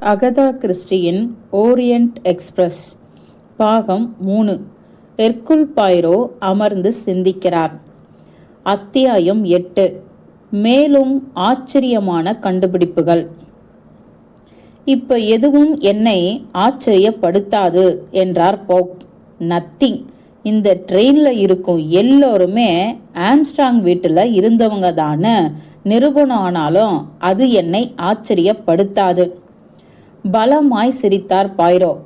Agatha கிறிஸ்டியின் Orient express பாகம் மூணு. எர்குல் Poirot அமர்ந்து சிந்திக்கிறார். அத்தியாயம் எட்டு. மேலும் ஆச்சரியமான கண்டுபிடிப்புகள். இப்ப எதுவும் என்னை ஆச்சரியப்படுத்தாது என்றார் போக். நத்திங். இந்த ட்ரெயின்ல இருக்கும் எல்லோருமே ஆம்ஸ்ட்ராங் வீட்டுல இருந்தவங்க தானே. நிரூபணம் ஆனாலும் அது என்னை ஆச்சரியப்படுத்தாது. பலமாய் சிரித்தார் பாய்ரோ.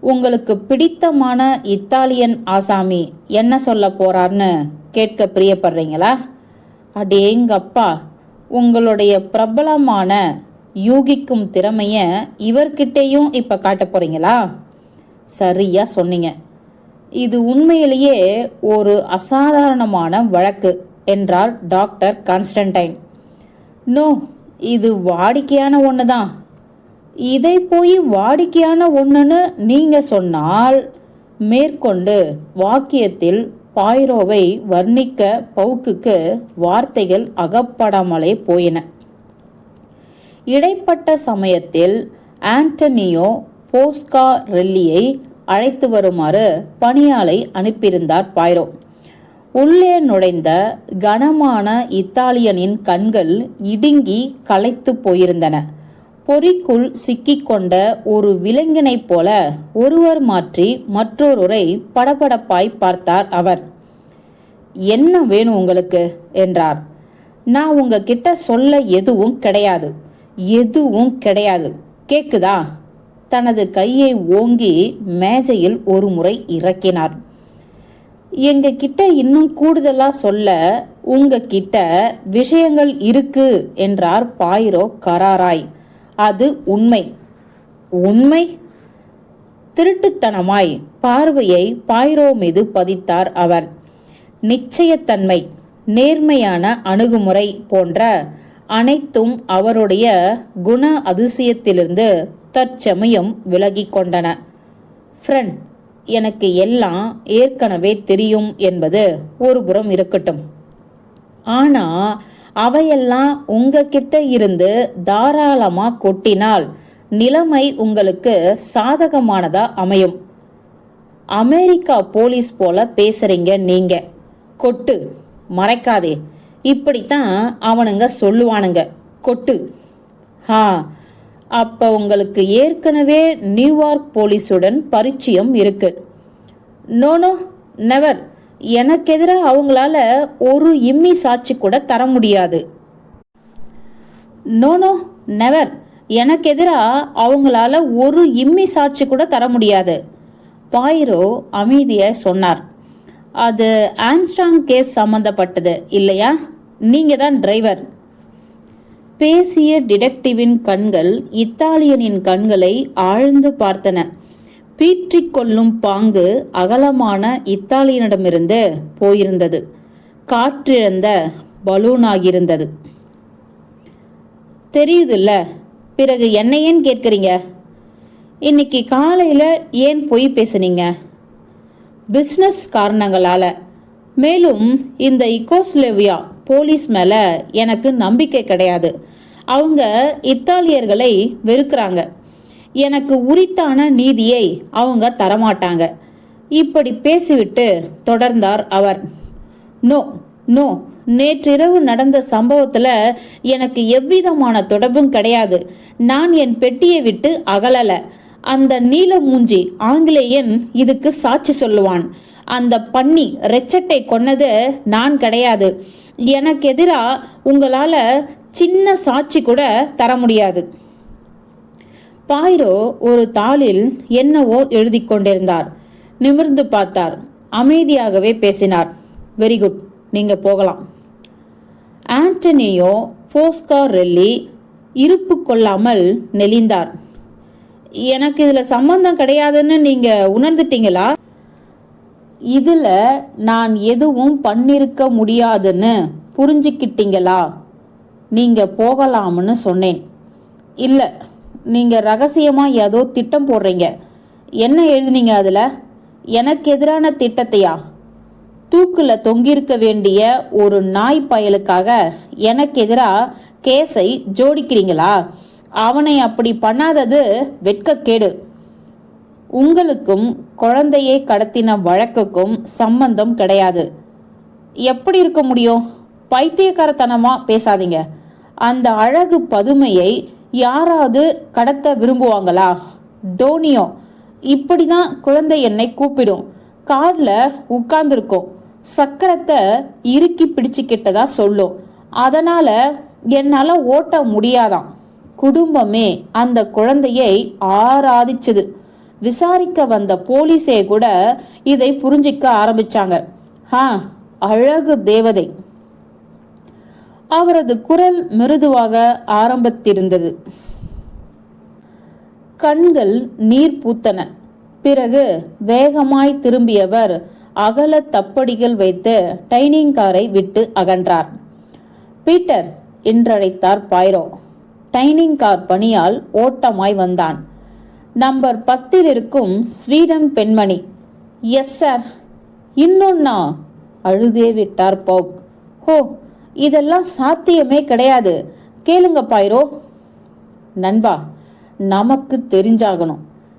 உங்களுக்கு பிடித்தமான இத்தாலியன் ஆசாமி என்ன சொல்ல போறார்னு கேட்க பிரியப்படுறீங்களா? அடேங்கப்பா உங்களுடைய பிரபலமான யூகிக்கும் திறமைய இவர்கிட்டயும் இப்ப காட்ட போறீங்களா? சரியா சொன்னீங்க. இது உண்மையிலேயே ஒரு அசாதாரணமான வழக்கு என்றார் டாக்டர் கான்ஸ்டன்டைன். நோ இது வாடிக்கையான ஒன்று தான் இதை போய் வாடிக்கையான ஒன்றுன்னு நீங்கள் சொன்னால் மேற்கொண்டு வாக்கியத்தில் பாய்ரோவை வர்ணிக்க பவுக்குக்கு வார்த்தைகள் அகப்படாமலே போயின. இடைப்பட்ட சமயத்தில் ஆண்டனியோ போஸ்கா ரெல்லியை அழைத்து வருமாறு பணியாளை அனுப்பியிருந்தார் பாய்ரோ. உள்ளே நுழைந்த கனமான இத்தாலியனின் கண்கள் இடுங்கி களைத்து போயிருந்தன. பொறிக்குள் சிக்கிக்கொண்ட ஒரு விலங்கினைப் போல ஒருவர் மாற்றி மற்றொருவரை படபடப்பாய் பார்த்தார் அவர். என்ன வேணும் உங்களுக்கு? என்றார். நான் உங்ககிட்ட சொல்ல எதுவும் கிடையாது. எதுவும் கிடையாது. கேக்குதா? தனது கையை ஓங்கி மேஜையில் ஒரு முறை இறக்கினார். எங்க கிட்ட இன்னும் கூடுதலா சொல்ல உங்க கிட்ட விஷயங்கள் இருக்கு என்றார் பாயிரோ கராராய். அது உண்மை. உண்மை திருட்டுத்தனமாய் பார்வையை பாயிரோ மீது பதித்தார் அவர். நிச்சயத்தன்மை நேர்மையான அணுகுமுறை போன்ற அனைத்தும் அவருடைய குண அதிசயத்திலிருந்து தற்சமயம் விலகிக் கொண்டன. ஃப்ரெண்ட் எனக்கு எல்லாம் ஏற்கனவே தெரியும் என்பது ஒரு புறம் இருக்கட்டும். ஆனா அவையெல்லாம் உங்ககிட்ட இருந்து தாராளமா கொட்டினால் நிலைமை உங்களுக்கு சாதகமானதா அமையும். அமெரிக்கா போலீஸ் போல பேசுறீங்க நீங்க. கொட்டு. மறைக்காதே. இப்படித்தான் அவனுங்க சொல்லுவானுங்க. கொட்டு. ஹா. அப்ப உங்களுக்கு ஏற்கனவே நியூயார்க் போலீஸுடன் பரிச்சயம் இருக்கு. No no never. எனக்கு எதிராக அவங்களால ஒரு இம்மி சாட்சி கூட தர முடியாது. நோனோ நெவர் எனக்கு எதிராக அவங்களால ஒரு இம்மி சாட்சி கூட தர முடியாது. பாயிரோ அமைதியை சொன்னார். அது ஆம்ஸ்டாங் கேஸ் சம்பந்தப்பட்டது இல்லையா? நீங்க தான் டிரைவர். பேசிய டிடெக்டிவின் கண்கள் இத்தாலியனின் கண்களை ஆழ்ந்து பார்த்தன. பீற்றிக் கொள்ளும் பாங்கு அகலமான இத்தாலியனிடமிருந்து போயிருந்தது. காற்றிழந்த பலூனாகியிருந்தது. தெரியுதுல்ல? பிறகு என்ன ஏன் கேட்குறீங்க? இன்னைக்கு காலையில ஏன் பொய் பேசுனீங்க? பிஸ்னஸ் காரணங்களால. மேலும் இந்த இக்கோஸ்லேவியா போலீஸ் மேல எனக்கு நம்பிக்கை கிடையாது. அவங்க இத்தாலியர்களை வெறுக்கிறாங்க. எனக்கு உரித்தான நீதியை அவங்க தரமாட்டாங்க. இப்படி பேசிவிட்டு தொடர்ந்தார் அவர். நோ நோ நேற்றிரவு நடந்த சம்பவத்துல எனக்கு எவ்விதமான தொடர்பும் கிடையாது. நான் என் பெட்டியை விட்டு அகலல. அந்த நீல மூஞ்சி ஆங்கிலேயன் இதுக்கு சாட்சி சொல்லுவான். அந்த பன்னி ரெச்சட்டை கொன்னது நான் கிடையாது. எனக்கு எதிராக உங்களால சின்ன சாட்சி கூட தர முடியாது. பாயிரோ ஒரு தாளில் என்னவோ எழுதி கொண்டிருந்தார். நிமிர்ந்து பார்த்தார். அமைதியாகவே பேசினார். Very good. நீங்க போகலாம். ஆண்டனியோ போஸ்கார் ரெல்லி இருப்பு கொள்ளாமல் நெளிந்தார். எனக்கு இதுல சம்பந்தம் கிடையாதுன்னு நீங்க உணர்ந்துட்டீங்களா? இதுல நான் எதுவும் பண்ணிருக்க முடியாதுன்னு புரிஞ்சுக்கிட்டீங்களா? நீங்க போகலாம்னு சொன்னேன். இல்லை. நீங்கள் ரகசியமாக ஏதோ திட்டம் போடுறீங்க. என்ன எழுதுனீங்க அதில்? எனக்கு எதிரான திட்டத்தையா? தூக்கில் தொங்கியிருக்க வேண்டிய ஒரு நாய் பயலுக்காக எனக்கு எதிராக கேஸை ஜோடிக்கிறீங்களா? அவனை அப்படி பண்ணாதது வெட்கக்கேடு. உங்களுக்கும் குழந்தையை கடத்தின வழக்குக்கும் சம்பந்தம் கிடையாது. எப்படி இருக்க முடியும்? பைத்தியக்காரத்தனமாக பேசாதீங்க. அந்த அழகு பதுமையை யாராவது கடத்த விரும்புவாங்களா? டோனியோ இப்படி தான் குழந்தை என்னை கூப்பிடும். கார்ல உட்கார்ந்துருக்கோம். சக்கரத்தை இறுக்கி பிடிச்சுக்கிட்டதா சொல்லும். அதனால என்னால ஓட்ட முடியாதாம். குடும்பமே அந்த குழந்தையை ஆராதிச்சது. விசாரிக்க வந்த போலீஸே கூட இதை புரிஞ்சிக்க ஆரம்பிச்சாங்க. ஆ அழகு தேவதை. அவரது குரல் மிருதுவாக ஆரம்பித்திருந்தது. கண்கள் நீர் பூத்தன. பிறகு வேகமாய் திரும்பியவர் அகல தப்படிகள் வைத்து டைனிங் காரை விட்டு அகன்றார். பீட்டர் என்றழைத்தார் பாய்ரோ. டைனிங் கார் பணியால் ஓட்டமாய் வந்தான். நம்பர் பத்தில் இருக்கும் ஸ்வீடன் பெண்மணி. Yes sir. இன்னொன்னா? அழுதே விட்டார் பவுக் ஹோ இதெல்லாம் சாத்தியமே கிடையாது. கேளுங்க பாயிரோ. நண்பா நமக்கு தெரிஞ்சாகணும்.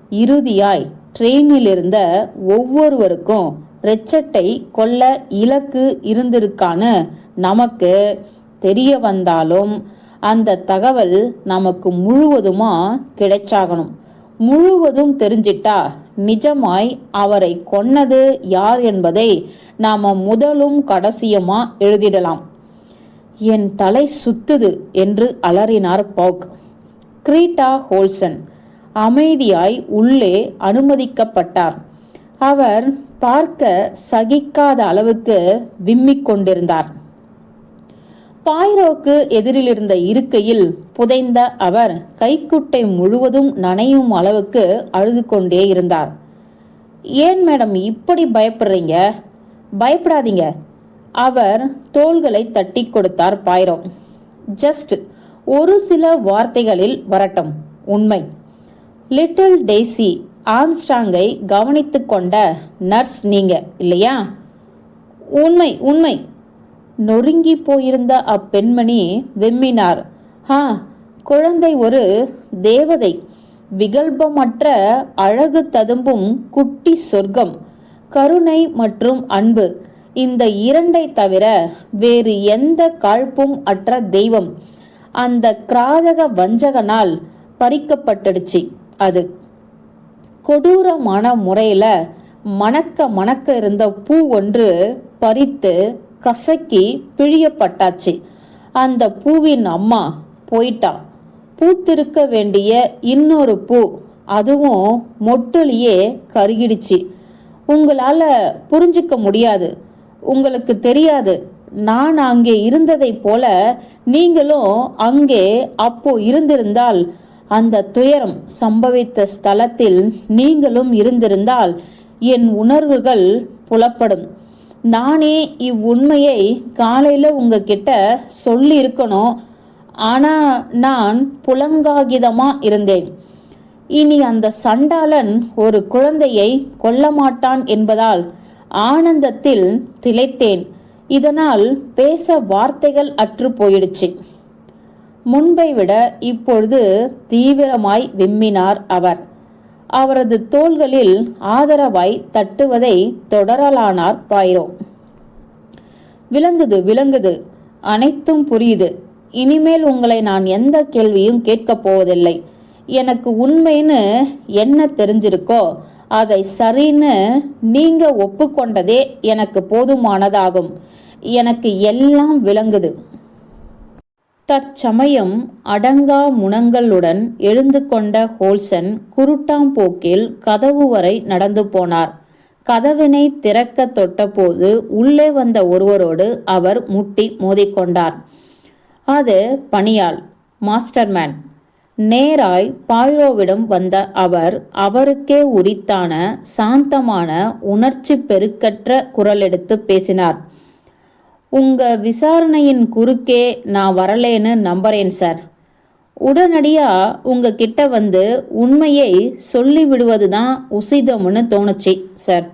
இறுதியாய் ட்ரெயினில் இருந்த ஒவ்வொருவருக்கும் ரெச்சட்டை கொல்ல இலக்கு இருந்திருக்கான்னு நமக்கு தெரிய வந்தாலும் அந்த தகவல் நமக்கு முழுவதுமா கிடைச்சாகணும். முழுவதும் தெரிஞ்சிட்டா நிஜமாய் அவரை கொன்னது யார் என்பதை நாம முதலும் கடைசியுமா எழுதிடலாம். என் தலை சுத்துது என்று அலறினார் பாக். கிரீட்டா ஹோல்சன் அமைதியாய் உள்ளே அனுமதிக்கப்பட்டார். அவர் பார்க்க சகிக்காத அளவுக்கு விம்மிக் கொண்டிருந்தார். பாய்ரோக்கு எதிரில் இருந்த இருக்கையில் புதைந்த அவர் கைக்குட்டை முழுவதும் நனையும் அளவுக்கு அழுது கொண்டே இருந்தார். ஏன் மேடம் இப்படி பயப்படுறீங்க? பயப்படாதீங்க. அவர் தோள்களை தட்டி கொடுத்தார் பாய்ரோ. ஜஸ்ட் ஒரு சில வார்த்தைகளில் வரட்டும். உண்மை. லிட்டில் டெய்ஸி ஆம்ஸ்டாங்கை கவனித்து கொண்ட நர்ஸ் நீங்க இல்லையா? உண்மை உண்மை. நொறுங்கி போயிருந்த அப்பெண்மணி வெம்மினார். ஹா குழந்தை ஒரு தேவதை. விகல்பமற்ற அழகு ததும்பும் குட்டி சொர்க்கம். கருணை மற்றும் அன்பு. இந்த இரண்டை தவிர வேறு எந்த காழ்ப்பும் அற்ற தெய்வம். அந்த கிராதக வஞ்சகனால் பறிக்கப்பட்டுடுச்சு அது. கொடூரமான முறையில மணக்க மணக்க இருந்த பூ ஒன்று பறித்து கசக்கி பிழியப்பட்டாச்சு. அந்த பூவின் அம்மா போயிட்டா. பூத்திருக்க வேண்டிய இன்னொரு பூ அதுவும் மொட்டுலியே கருகிடுச்சு. உங்களால புரிஞ்சுக்க முடியாது. உங்களுக்கு தெரியாது. நான் அங்கே இருந்ததைப் போல நீங்களும் அங்கே அப்போ இருந்திருந்தால் அந்த துயரம் சம்பவித்த ஸ்தலத்தில் நீங்களும் இருந்திருந்தால் என் உணர்வுகள் புலப்படும். நானே இவ்வுண்மையை காலையில உங்ககிட்ட சொல்லி இருக்கணும் ஆனா நான் புலங்காகிதமா இருந்தேன். இனி அந்த சண்டாளன் ஒரு குழந்தையை கொல்ல மாட்டான் என்பதால் ஆனந்தத்தில் திளைத்தேன். இதனால் பேச வார்த்தைகள் அற்று போயிடுச்சு. முன்பை விட இப்பொழுது தீவிரமாய் விம்மினார் அவர். அவரது தோள்களில் ஆதரவாய் தட்டுவதை தொடரலானார் பாயிரோ. விளங்குது விளங்குது. அனைத்தும் புரியுது. இனிமேல் உங்களை நான் எந்த கேள்வியும் கேட்கப் போவதில்லை. எனக்கு உண்மைன்னு என்ன தெரிஞ்சிருக்கோ அதை சரின்னு நீங்க ஒப்புக்கொண்டதே எனக்கு போதுமானதாகும். எனக்கு எல்லாம் விளங்குது. தற்சமயம் அடங்கா முனங்களுடன் எழுந்து கொண்ட ஹோல்சன் குருட்டாம்போக்கில் கதவு வரை நடந்து போனார். கதவினை திறக்க தொட்டபோது உள்ளே வந்த ஒருவரோடு அவர் முட்டி மோதிக்கொண்டார். அது பணியாள் மாஸ்டர்மேன் நேராய் பாய்ரோவிடம் வந்த அவர் அவருக்கே உரித்தான சாந்தமான உணர்ச்சி பெருக்கற்ற குரலெடுத்து பேசினார். உங்க விசாரணையின் குறுக்கே நான் வரலேன்னு நம்புறேன் சார். உடனடியா உங்க கிட்ட வந்து உண்மையை சொல்லி விடுவது தான் உசிதம்னு தோணுச்சு சார்.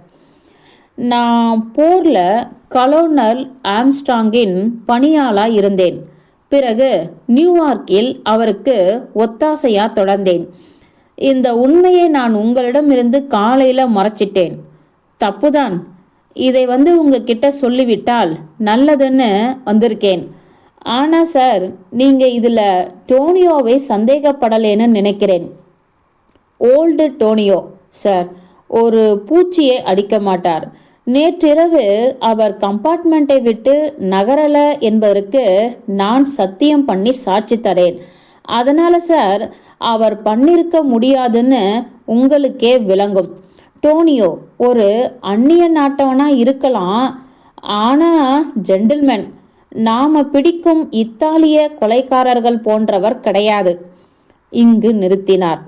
நான் போர்ல கலோனல் ஆம்ஸ்டாங்கின் பணியாளா இருந்தேன். பிறகு நியூயார்க்கில் அவருக்கு ஒத்தாசையா தொடர்ந்தேன். இந்த உண்மையை நான் உங்களிடமிருந்து காலையில மறைச்சிட்டேன். தப்புதான். இதை வந்து உங்ககிட்ட சொல்லிவிட்டால் நல்லதுன்னு வந்திருக்கேன். ஆனா சார் நீங்க இதுல டோனியோவை சந்தேகப்படலேன்னு நினைக்கிறேன். Old Tonio sir. ஒரு பூச்சியை அடிக்க மாட்டார். நேற்றிரவு அவர் கம்பார்ட்மெண்ட்டை விட்டு நகரல என்பதற்கு நான் சத்தியம் பண்ணி சாட்சி தரேன். அதனால சார் அவர் பண்ணிருக்க முடியாதுன்னு உங்களுக்கே விளங்கும். டோனியோ ஒரு அந்நிய நாட்டவனா இருக்கலாம் ஆனா ஜென்டில்மேன் நாம பிடிக்கும் இத்தாலிய கொலைக்காரர்கள் போன்றவர் கிடையாது. இங்கு நிறுத்தினார்.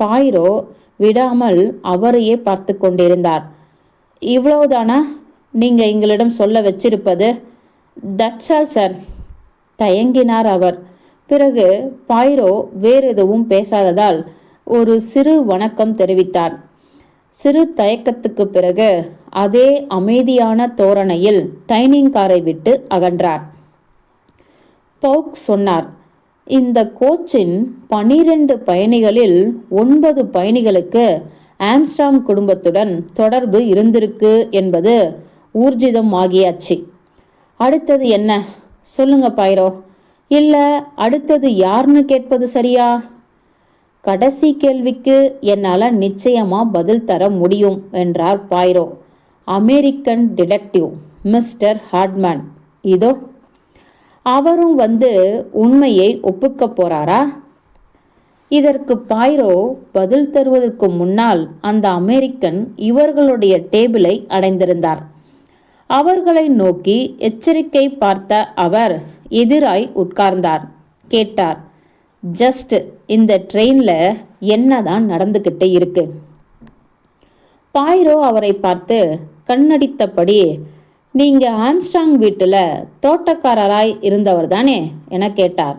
பாயிரோ விடாமல் அவரையே பார்த்து கொண்டிருந்தார். இவ்வளவுதானா? நீங்க எங்களிடம் சொல்ல வச்சிருப்பது தட்ஸ் ஆல் சார் தயங்கினார் அவர். பிறகு பாய்ரோ வேறு எதுவும் பேசாததால் ஒரு சிறு வணக்கம் தெரிவித்தார். சிறு தயக்கத்துக்கு பிறகு அதே அமைதியான தோரணையில் டைனிங் காரை விட்டு அகன்றார். பவுக் சொன்னார் இந்த கோச்சின் பனிரெண்டு பயணிகளில் ஒன்பது பயணிகளுக்கு ஆம்ஸ்டாங் குடும்பத்துடன் தொடர்பு இருந்திருக்கு என்பது ஊர்ஜிதம் ஆகியாச்சு அடுத்தது என்ன? சொல்லுங்க பாயிரோ இல்ல அடுத்தது யாருன்னு கேட்பது சரியா? கடைசி கேள்விக்கு என்னால நிச்சயமா பதில் தர முடியும் என்றார் Poirot American detective mister Hardman இதோ அவரும் வந்து உண்மையை ஒப்புக்க போறாரா? இதற்கு பாய்ரோ பதில் தருவதற்கு முன்னால் அந்த அமெரிக்கன் இவர்களுடைய டேபிளை அடைந்திருந்தார். அவர்களை நோக்கி எச்சரிக்கை பார்த்த அவர் எதிராய் உட்கார்ந்தார். கேட்டார் ஜஸ்ட் இந்த ட்ரெயின்ல என்னதான் நடந்துகிட்டு இருக்கு? பாய்ரோ அவரை பார்த்து கண்ணடித்தபடி நீங்க ஆம்ஸ்டாங் வீட்டுல தோட்டக்காரராய் இருந்தவர் தானே என கேட்டார்.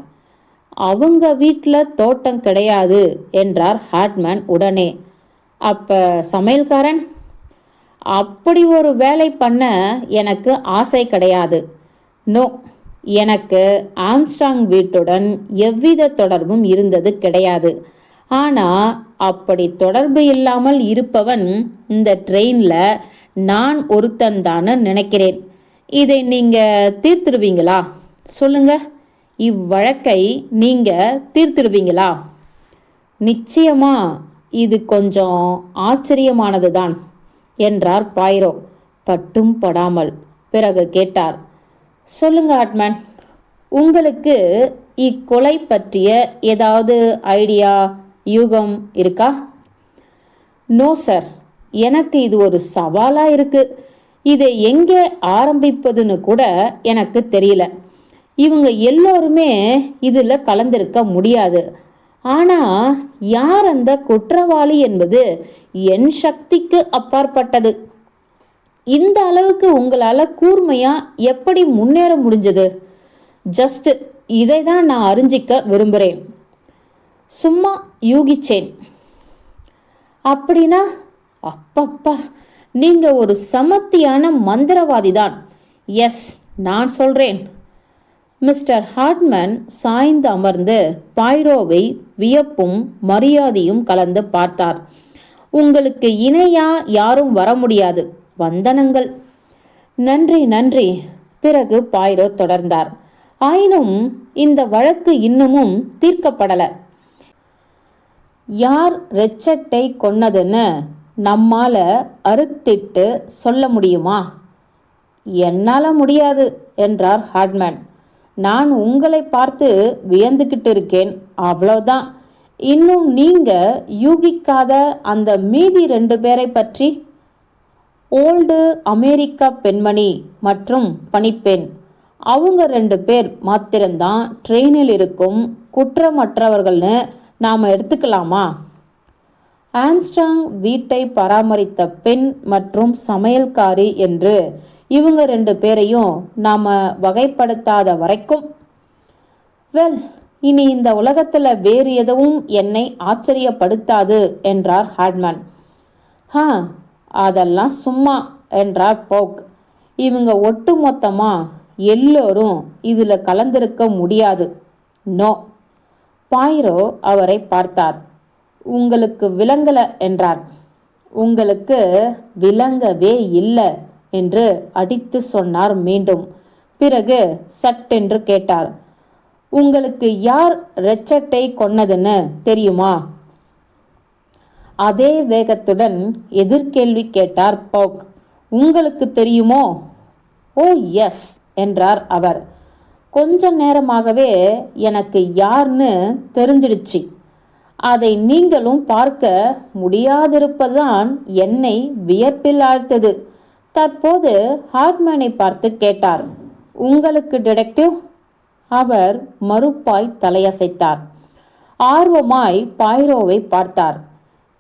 அவங்க வீட்டில் தோட்டம் கிடையாது என்றார் ஹாட்மேன் உடனே. அப்ப சமையல்காரன் அப்படி ஒரு வேலை பண்ண எனக்கு ஆசை கிடையாது. நோ எனக்கு ஆம்ஸ்டாங் வீட்டுடன் எவ்வித தொடர்பும் இருந்தது கிடையாது. ஆனா அப்படி தொடர்பு இல்லாமல் இருப்பவன் இந்த ட்ரெயின்ல நான் ஒருத்தன் நினைக்கிறேன். இதை நீங்க தீர்த்துடுவீங்களா சொல்லுங்க. இவ்வழக்கை நீங்க தீர்த்திடுவீங்களா நிச்சயமா இது கொஞ்சம் ஆச்சரியமானதுதான் என்றார் பாயிரோ. பட்டும் படாமல் பிறகு கேட்டார் சொல்லுங்க ஆட்மேன் உங்களுக்கு இக்கொலை பற்றிய ஏதாவது ஐடியா யூகம் இருக்கா? No sir. எனக்கு இது ஒரு சவாலா இருக்கு. இதை எங்கே ஆரம்பிப்பதுன்னு கூட எனக்கு தெரியல. இவங்க எல்லோருமே இதில் கலந்திருக்க முடியாது. ஆனால் யார் அந்த குற்றவாளி என்பது என் சக்திக்கு அப்பாற்பட்டது. இந்த அளவுக்கு உங்களால் கூர்மையாக எப்படி முன்னேற முடிஞ்சது? ஜஸ்ட் இதை தான் நான் அறிஞ்சிக்க விரும்புகிறேன் சும்மா யூகிச்சேன். அப்படின்னா அப்பப்பா நீங்கள் ஒரு சமத்தியான மந்திரவாதி தான் எஸ் நான் சொல்கிறேன் மிஸ்டர் ஹார்ட்மன் சாய்ந்து அமர்ந்து பாய்ரோவை வியப்பும் மரியாதையும் கலந்து பார்த்தார். உங்களுக்கு இணையா யாரும் வர முடியாது. வந்தனங்கள். நன்றி நன்றி. பிறகு பாய்ரோ தொடர்ந்தார். ஆயினும் இந்த வழக்கு இன்னமும் தீர்க்கப்படல. யார் ரெச்சட்டை கொன்னதுன்னு நம்மால அறுத்திட்டு சொல்ல முடியுமா? என்னால முடியாது என்றார் ஹார்ட்மேன். நான் உங்களை பார்த்து வியந்துக்கிட்டு இருக்கேன். அவ்வளோதான் இன்னும் நீங்க யூகிக்காத அந்த மீதி ரெண்டு பேரை பற்றி ஓல்டு அமெரிக்கா பெண்மணி மற்றும் பணிப்பெண். அவங்க ரெண்டு பேர் மாத்திரம்தான் ட்ரெயினில் இருக்கும் குற்றமற்றவர்கள்னு நாம் எடுத்துக்கலாமா? ஆம்ஸ்டாங் வீட்டை பராமரித்த பெண் மற்றும் சமையல்காரி என்று இவங்க ரெண்டு பேரையும் நாம வகைப்படுத்தாத வரைக்கும். வெல் இனி இந்த உலகத்துல வேறு எதுவும் என்னை ஆச்சரியப்படுத்தாது என்றார் ஹாட்மேன். ஹா அதெல்லாம் சும்மா என்றார் போக். இவங்க ஒட்டு மொத்தமா எல்லோரும் இதுல கலந்திருக்க முடியாது. நோ. பாயிரோ அவரை பார்த்தார். உங்களுக்கு விளங்கல என்றார். உங்களுக்கு விளங்கவே இல்லை. என்று அடித்து சொன்னார் மீண்டும். பிறகு சட்டென்று கேட்டார். உங்களுக்கு யார் ரெச்சட்டை கொன்னதுன்னு தெரியுமா? அதே வேகத்துடன் எதிர்கேள்வி கேட்டார் போக். உங்களுக்கு தெரியுமோ? ஓ எஸ் என்றார் அவர். கொஞ்ச நேரமாகவே எனக்கு யார்னு தெரிஞ்சிடுச்சு. அதை நீங்களும் பார்க்க முடியாதிருப்பதுதான் என்னை வியப்பில் ஆழ்த்தது. தற்போது ஹார்ட்மேனை பார்த்து கேட்டார். உங்களுக்கு டிடெக்டிவ்? அவர் மறுப்பாய் தலையசைத்தார். ஆர்வமாய் பாய்ரோவை பார்த்தார்.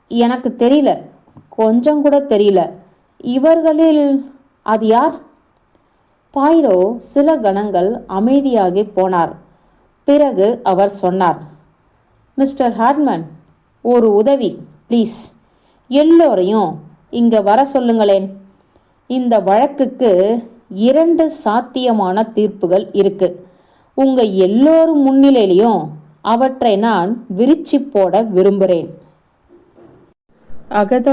எனக்கு தெரியல. கொஞ்சம் கூட தெரியல. இவர்களில் அது யார்? பாய்ரோ சில கணங்கள் அமைதியாகி போனார். பிறகு அவர் சொன்னார். மிஸ்டர் ஹார்ட்மன் ஒரு உதவி ப்ளீஸ். எல்லோரையும் இங்கே வர சொல்லுங்களேன். இந்த வழக்குக்கு இரண்டு சாத்தியமான தீர்ப்புகள் இருக்கு. உங்க எல்லோரும் முன்னிலையிலையும் அவற்றை நான் விரிச்சி போட விரும்புகிறேன் அகதா